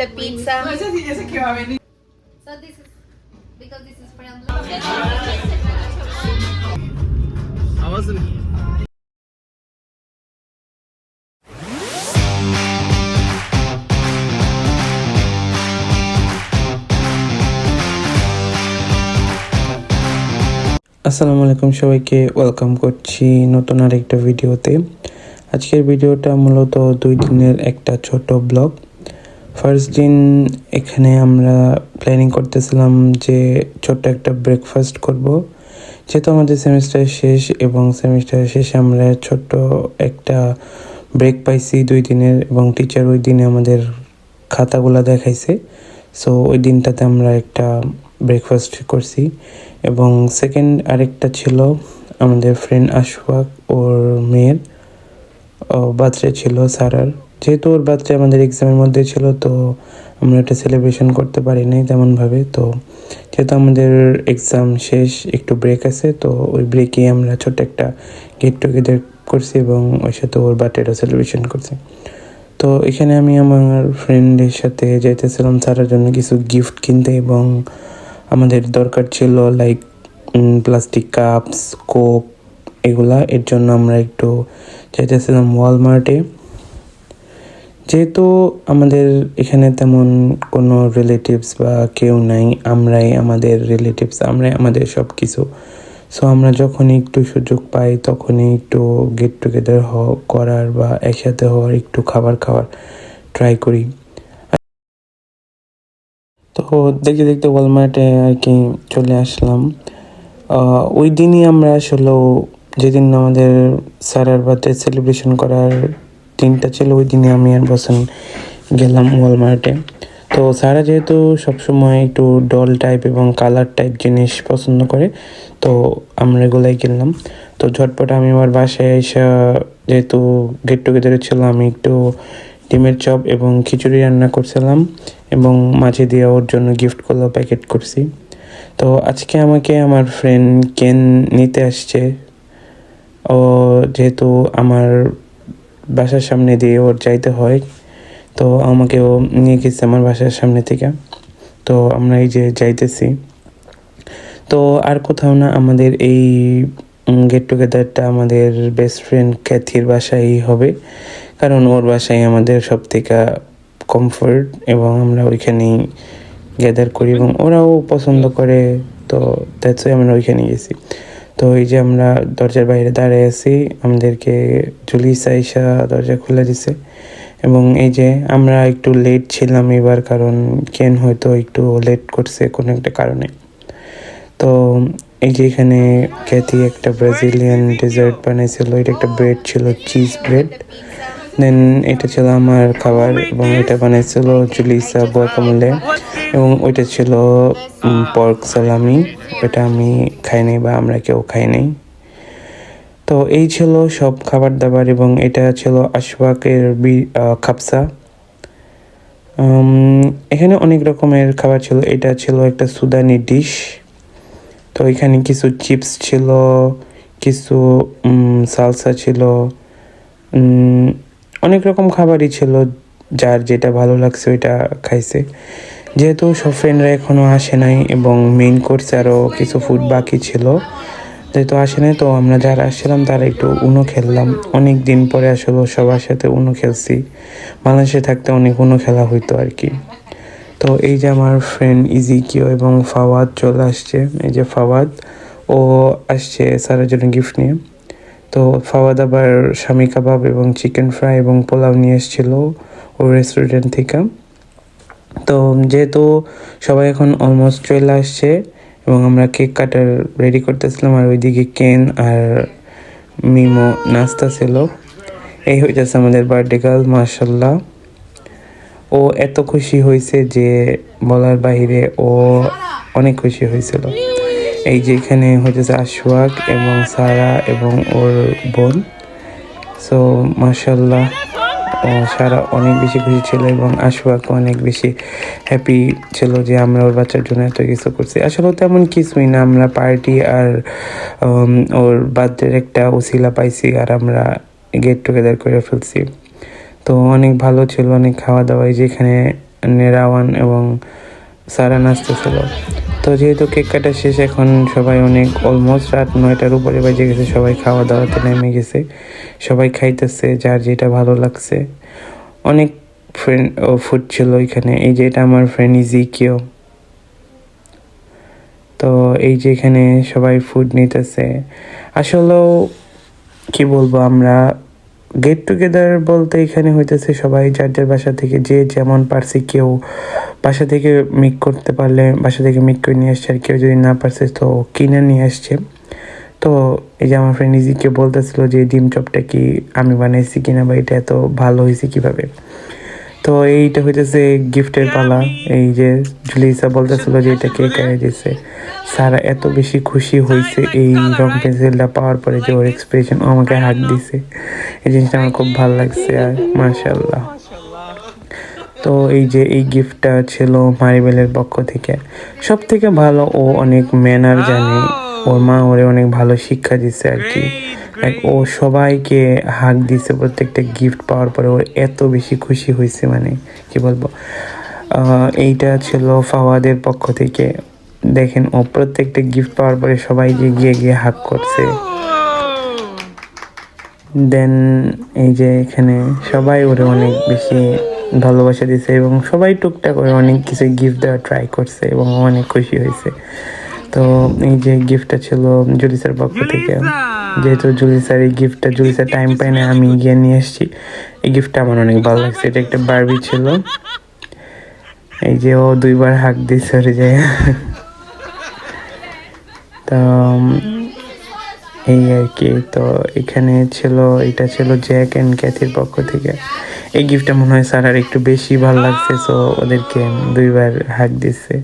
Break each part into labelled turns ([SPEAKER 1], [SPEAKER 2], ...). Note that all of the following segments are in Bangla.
[SPEAKER 1] the pizza.
[SPEAKER 2] No, ese, sí- ese que va a venir.
[SPEAKER 3] So this is because this is friendly.
[SPEAKER 4] I wasn't.
[SPEAKER 5] আসসালামু আলাইকুম সবাইকে ওয়েলকাম করছি নতুন আরেকটা ভিডিওতে আজকের ভিডিওটা মূলত দুই দিনের একটা ছোট ব্লগ ফার্স্ট দিন এখানে আমরা প্ল্যানিং করতেছিলাম যে ছোট্ট একটা ব্রেকফাস্ট করব। যেহেতু আমাদের সেমিস্টার শেষ এবং সেমিস্টার শেষে আমরা ছোট্ট একটা ব্রেক পাইছি দুই দিনের এবং টিচার ওই দিনে আমাদের খাতাগুলো দেখাইছে। সো ওই দিনটাতে আমরা একটা ব্রেকফাস্ট করছি এবং সেকেন্ড আরেকটা ছিল আমাদের ফ্রেন্ড আশফাক ওর মেয়ের বার্থডে ছিল সারার। যেহেতু ওর বাচ্চা আমাদের এক্সামের মধ্যে ছিল, তো আমরা এটা সেলিব্রেশন করতে পারি নাই তেমনভাবে। তো যেহেতু আমাদের এক্সাম শেষ, একটু ব্রেক আছে, তো ওই ব্রেকে আমরা ছোট্ট একটা গেট টুগেদার করছি এবং ওই সাথে ওর বার্থডেটা সেলিব্রেশন করছি। তো এখানে আমি আমার ফ্রেন্ডের সাথে যাইতেছিলাম সারার জন্য কিছু গিফট কিনতে এবং আমাদের দরকার ছিল লাইক প্লাস্টিক কাপস কোপ এগুলা। এর জন্য আমরা একটু যাইতেছিলাম ওয়ালমার্টে যেহেতু আমাদের এখানে তেমন কোনো রিলেটিভস বা কেউ নাই, আমরাই আমাদের রিলেটিভস আমরাই আমাদের সব কিছু সো আমরা যখনই একটু সুযোগ পাই, তখনই একটু গেট টুগেদার হ, করার বা একসাথে হওয়ার, একটু খাবার খাওয়ার ট্রাই করি। তো দেখতে দেখতে ওয়ালমার্টে আর কি চলে আসলাম। ওই দিনই আমরা আসলে যেদিন আমাদের স্যারের বার্থডে সেলিব্রেশন করার দিনটা ছিল, ওই দিনে আমি আর বসেন গেলাম ওয়ালমার্টে তো সারা যেহেতু সবসময় একটু ডল টাইপ এবং কালার টাইপ জিনিস পছন্দ করে, তো আমরা এগুলাই কিনলাম। তো ঝটপট আমি আমার বাসায় এসে যেহেতু গেট টুগেদারে ছিল আমি একটু ডিমের চপ এবং খিচুড়ি রান্না করছিলাম এবং মাঝে দিয়ে ওর জন্য গিফটগুলো প্যাকেট করছি। তো আজকে আমাকে আমার ফ্রেন্ড কেন নিতে আসছে। ও যেহেতু আমার বাসার সামনে দিয়ে ওর যাইতে হয়। তো আমাকে ও নিয়ে গেছে আমার বাসার সামনে থেকে। তো আমরা এই যে যাইতেছি। তো আর কোথাও না আমাদের এই গেট টুগেদারটা আমাদের বেস্ট ফ্রেন্ড ক্যাথির বাসায় হবে। কারণ ওর বাসায় আমাদের সব থেকে কমফোর্ট এবং আমরা ওইখানেই গ্যাদার করি এবং ওরাও পছন্দ করে। তো দ্যাটস আমরা ওইখানে গেছি। তো এই যে আমরা দরজার বাইরে দাঁড়িয়ে আছি, আমাদেরকে জুলিসা ইসা দরজা খুলে দিছে। এবং এই যে আমরা একটু লেট ছিলাম এবার, কারণ কেন হয়তো একটু লেট করছে কোনো একটা কারণে। তো এই যে এখানে ক্যাথি একটা ব্রাজিলিয়ান ডেজার্ট বানাইছিল, এটা একটা ব্রেড ছিল চিজ ব্রেড দেন এটা ছিল আমার খাবার এবং এটা বানাইছিল জুলিসা গোয়াকামলে এবং ওইটা ছিল পর্ক সালামি। ওটা আমি খাই নাই বা আমরা কেউ খাই নাই। তো এই ছিল সব খাবার দাবার এবং এটা ছিল আশফাকের খাপসা। এখানে অনেক রকমের খাবার ছিল। এটা ছিল একটা সুদানি ডিশ। তো এখানে কিছু চিপস ছিল, কিছু সালসা ছিল অনেক রকম খাবারই ছিল যার যেটা ভালো লাগছে ওইটা খাইছে। যেহেতু সব ফ্রেন্ডরা এখনও আসে নাই এবং মেইন কোর্সে আরও কিছু ফুড বাকি ছিল, যেহেতু আসে নাই তো আমরা যারা আসছিলাম তারা একটু উনো খেললাম। অনেক দিন পরে আসলে সবার সাথে উনো খেলছি। বাংলাদেশে থাকতে অনেক উনো খেলা হইতো আর কি তো এই যে আমার ফ্রেন্ড ইজি ইজিকিও এবং ফাওয়াদ চলে আসছে, এই যে ফাওয়াদ, ও আসছে সারার জন্য গিফট নিয়ে। তো ফাওয়াদ আবার স্বামী কাবাব এবং চিকেন ফ্রাই এবং পোলাও নিয়ে এসেছিল ওর রেস্টুরেন্ট থেকে। তো যেহেতু সবাই এখন অলমোস্ট চলে আসছে এবং আমরা কেক কাটার রেডি করতেছিলাম আর ওইদিকে কেন আর মিমো নাস্তা ছিল। এই হইতেছে আমাদের বার্থডে গার্ল মার্শাল্লাহ ও এত খুশি হয়েছে যে বলার বাইরে ও অনেক খুশি হয়েছিল এই যে এখানে হইতেছে আশওয়াক এবং সারা এবং ওর বোন। সো মার্শাল্লাহ সারা অনেক বেশি খুশি ছিল এবং আশফাক অনেক বেশি হ্যাপি ছিল যে আমরা ওর বাচ্চার জন্য এত কিছু করছি। আসলে তেমন কিছুই না, আমরা পার্টি আর ওর বার্থডের একটা উসিলা পাইছি আর আমরা গেট টুগেদার করে ফেলছি। তো অনেক ভালো ছিল, অনেক খাওয়া দাওয়া যেখানে যে নেরাওয়ান এবং সারা নাচতেছিল। তো যেহেতু কেক কাটা শেষ, এখন সবাই অনেক অলমোস্ট রাত নয়টার উপরে বাজে গেছে, সবাই খাওয়া দাওয়াতে নেমে গেছে। সবাই খাইতেছে, যার যেটা ভালো লাগছে। অনেক ফ্রেন্ড ও ফুড ছিল এখানে। এই যে এটা আমার ফ্রেন্ড ইজি কেউ তো এই যে এখানে সবাই ফুড নিতেছে। আসলেও কি বলব, আমরা গেট টুগেদার বলতে এখানে হইতেছে সবাই যার যার বাসা থেকে যে যেমন পারছে কেউ বাসা থেকে মিক করতে পারলে বাসা থেকে মিক করে নিয়ে আসছে আর কেউ যদি না পারছে তো কিনে নিয়ে আসছে। তো এই যে আমার ফ্রেন্ড ইজিকে বলতেছিল যে ডিম চপটা কি আমি বানাইছি কিনা বা এটা এত ভালো হয়েছে কীভাবে? তো এইটা হইতেছে গিফটের পালা। এই যে জুলিসা বলতেছিল যে এটা কে কেড়ে দিছে? সারা এত বেশি খুশি হয়েছে এই রং পেন্সিলটা পাওয়ার পরে যে ওর এক্সপ্রেশন ও আমাকে হাত দিছে। এই জিনিসটা আমার খুব ভালো লাগছে আর মার্শাল্লাহ তো এই যে এই গিফটটা ছিল মারিবেলের পক্ষ থেকে সব থেকে ভালো ও অনেক ম্যানার জানে। ওর মা ওরে অনেক ভালো শিক্ষা দিছে আর কি। ও সবাইকে হাক দিছে প্রত্যেকটা গিফট পাওয়ার পরে, ওর এত বেশি খুশি হয়েছে মানে কি বলব? এইটা ছিল ফাওয়াদের পক্ষ থেকে। দেখেন, ও প্রত্যেকটা গিফট পাওয়ার পরে সবাই যে গিয়ে গিয়ে হাক করছে। দেন এই যে এখানে সবাই ওরে অনেক বেশি ভালোবাসা দিছে এবং সবাই টুকটাক করে অনেক কিছু গিফট দেওয়া ট্রাই করছে এবং অনেক খুশি হয়েছে। তো এই যে গিফটটা ছিল জুলিসার পক্ষ থেকে। যেহেতু জুলিসার এই গিফটটা জুলিসার টাইম পায় না আমি গিয়ে নিয়ে এসেছি এই গিফটটা আমার অনেক ভালো লাগছে। এটা একটা বারবি ছিল। এই যে ও দুইবার হাক দিছে, ওর যে। এই আর কি। তো এখানে ছিল, এটা ছিল জ্যাক অ্যান্ড ক্যাথির পক্ষ থেকে। এই গিফটটা মনে হয় স্যার আর একটু বেশি ভালো লাগছে সো ওদেরকে দুইবার হাক দিচ্ছে।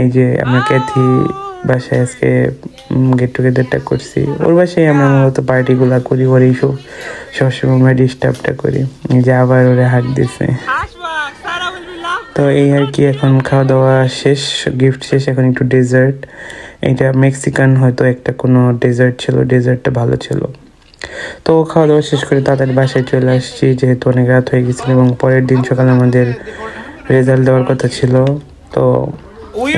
[SPEAKER 5] এই যে আমরা ক্যাথি বাসায় আজকে গেট টুগেদারটা করছি। ওর বাসায় আমরা মূলত পার্টিগুলা করি ওর এইসব সবসময় আমরা ডিস্টার্বটা করি। যে আবার ওরা হাক দিছে তো এই আর কি, এখন খাওয়া দাওয়া শেষ গিফট শেষ, এখন একটু ডেজার্ট এটা মেক্সিকান হয়তো একটা, কোনো ডেজার্ট ছিল ডেজার্টটা ভালো ছিল। তো খাওয়া দাওয়া শেষ করে তাড়াতাড়ি বাসায় চলে আসছি, যেহেতু অনেক রাত হয়ে গেছিল এবং পরের দিন সকালে আমাদের রেজাল্ট দেওয়ার কথা ছিল। তো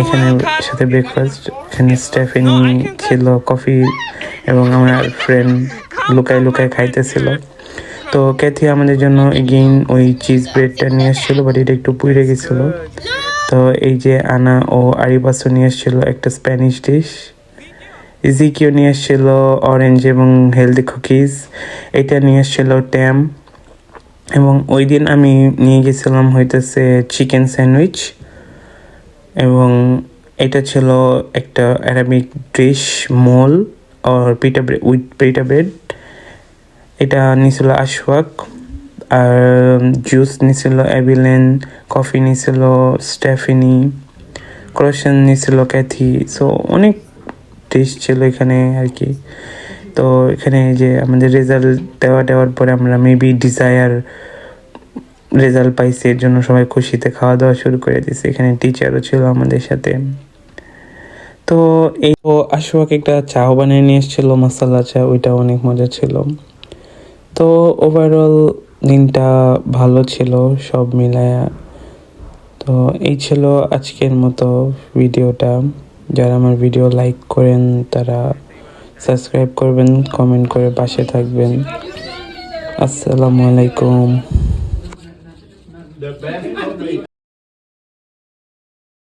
[SPEAKER 5] এখানে সাথে ব্রেকফাস্ট এখানে স্টেফেনি ছিল কফি এবং আমার ফ্রেন্ড লুকায় লুকায় খাইতেছিল। তো ক্যাথি আমাদের জন্য এগেইন ওই চিজ ব্রেডটা নিয়ে এসেছিল বাট এটা একটু পুড়ে গেছিল। তো এই যে আনা ও আরিবাসও নিয়ে এসেছিল একটা স্প্যানিশ ডিশ ইজিকিও নিয়ে এসেছিল অরেঞ্জ এবং হেলদি কুকিজ এটা নিয়ে এসেছিল ট্যাম এবং ওই দিন আমি নিয়ে গেছিলাম হইতেছে চিকেন স্যান্ডউইচ এবং এটা ছিল একটা অ্যারাবিক ডিশ মোল আর পিটা ব্রেড উইথ পিটা ব্রেড এটা নিছিল আশওয়াক, আর জুস নিছিল অ্যাবিলেন কফি নিছিল স্টেফিনি ক্রোশন নিছিল ক্যাথি, সো অনেক টেস্ট ছিল এখানে আর কি। তো এখানে যে আমাদের রেজাল্ট দেওয়া, দেওয়ার পরে আমরা মেবি ডিজায়ার রেজাল্ট পাইছি, এর জন্য সবাই খুশিতে খাওয়া দাওয়া শুরু করে দিয়েছে। এখানে টিচারও ছিল আমাদের সাথে। তো এই আশোক একটা চাও বানিয়ে নিয়ে এসেছিল, মশলা চা ওইটা অনেক মজা ছিল। তো ওভারঅল দিনটা ভালো ছিল, সব মিলায়া। তো এই ছিল আজকের মতো ভিডিওটা। যারা আমার ভিডিও লাইক করেন, তারা সাবস্ক্রাইব করবেন কমেন্ট করে পাশে থাকবেন। আসসালামু আলাইকুম।